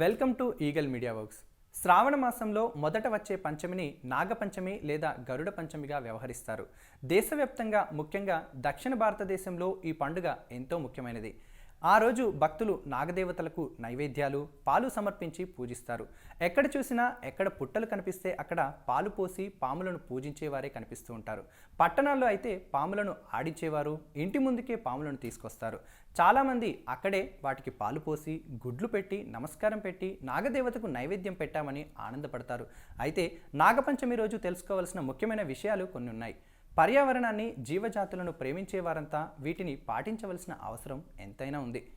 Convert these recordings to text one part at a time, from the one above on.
Welcome to eagle media works. శ్రావణ మాసంలో మొదట వచ్చే పంచమిని నాగపంచమి లేదా గరుడ పంచమిగా వ్యవహరిస్తారు. దేశవ్యాప్తంగా ముఖ్యంగా దక్షిణ భారతదేశంలో ఈ పండుగ ఎంతో ముఖ్యమైనది. ఆ రోజు భక్తులు నాగదేవతలకు నైవేద్యాలు పాలు సమర్పించి పూజిస్తారు. ఎక్కడ చూసినా ఎక్కడ పుట్టలు కనిపిస్తే అక్కడ పాలు పోసి పాములను పూజించేవారే కనిపిస్తూ ఉంటారు. పట్టణాల్లో అయితే పాములను ఆడించేవారు ఇంటి ముందుకే పాములను తీసుకొస్తారు. చాలామంది అక్కడే వాటికి పాలు పోసి గుడ్లు పెట్టి నమస్కారం పెట్టి నాగదేవతకు నైవేద్యం పెట్టామని ఆనందపడతారు. అయితే నాగపంచమి రోజు తెలుసుకోవాల్సిన ముఖ్యమైన విషయాలు కొన్ని ఉన్నాయి పర్యావరణాన్ని జీవజాతులను ప్రేమించే వారంతా వీటిని పాటించవలసిన అవసరం ఎంతైనా ఉంది.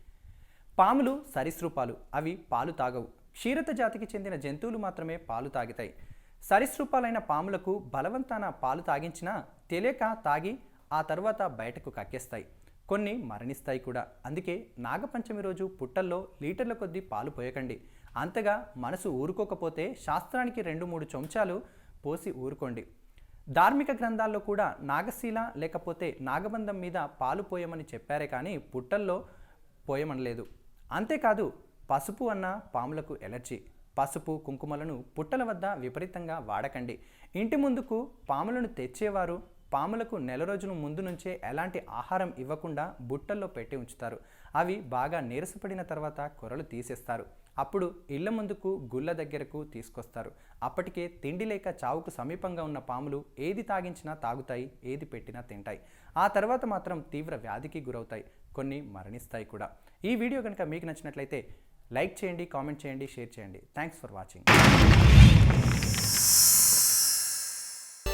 పాములు సరీసృపాలు అవి పాలు తాగవు. క్షీరత జాతికి చెందిన జంతువులు మాత్రమే పాలు తాగుతాయి. సరీసృపాలైన పాములకు బలవంతాన పాలు తాగించినా తెలియక తాగి ఆ తర్వాత బయటకు కక్కేస్తాయి. కొన్ని మరణిస్తాయి కూడా. అందుకే నాగపంచమి రోజు పుట్టల్లో లీటర్ల కొద్దీ పాలు పోయకండి. అంతగా మనసు ఊరుకోకపోతే శాస్త్రానికి రెండు మూడు చెంచాలు పోసి ఊరుకోండి. ధార్మిక గ్రంథాల్లో కూడా నాగశీల లేకపోతే నాగబంధం మీద పాలు పోయమని చెప్పారే కానీ పుట్టల్లో పోయమనలేదు. అంతేకాదు పసుపు అన్న పాములకు ఎలర్జీ. పసుపు కుంకుమలను పుట్టల వద్ద విపరీతంగా వాడకండి. ఇంటి ముందుకు పాములను తెచ్చేవారు పాములకు నెల రోజుల ముందు నుంచే ఎలాంటి ఆహారం ఇవ్వకుండా బుట్టల్లో పెట్టి ఉంచుతారు. అవి బాగా నీరసపడిన తర్వాత కొరలు తీసేస్తారు. అప్పుడు ఇళ్ళ ముందుకు గుళ్ళ దగ్గరకు తీసుకొస్తారు. అప్పటికే తిండి లేక చావుకు సమీపంగా ఉన్న పాములు ఏది తాగించినా తాగుతాయి ఏది పెట్టినా తింటాయి. ఆ తర్వాత మాత్రం తీవ్ర వ్యాధికి గురవుతాయి. కొన్ని మరణిస్తాయి కూడా. ఈ వీడియో కనుక మీకు నచ్చినట్లయితే లైక్ చేయండి కామెంట్ చేయండి షేర్ చేయండి. Thanks for watching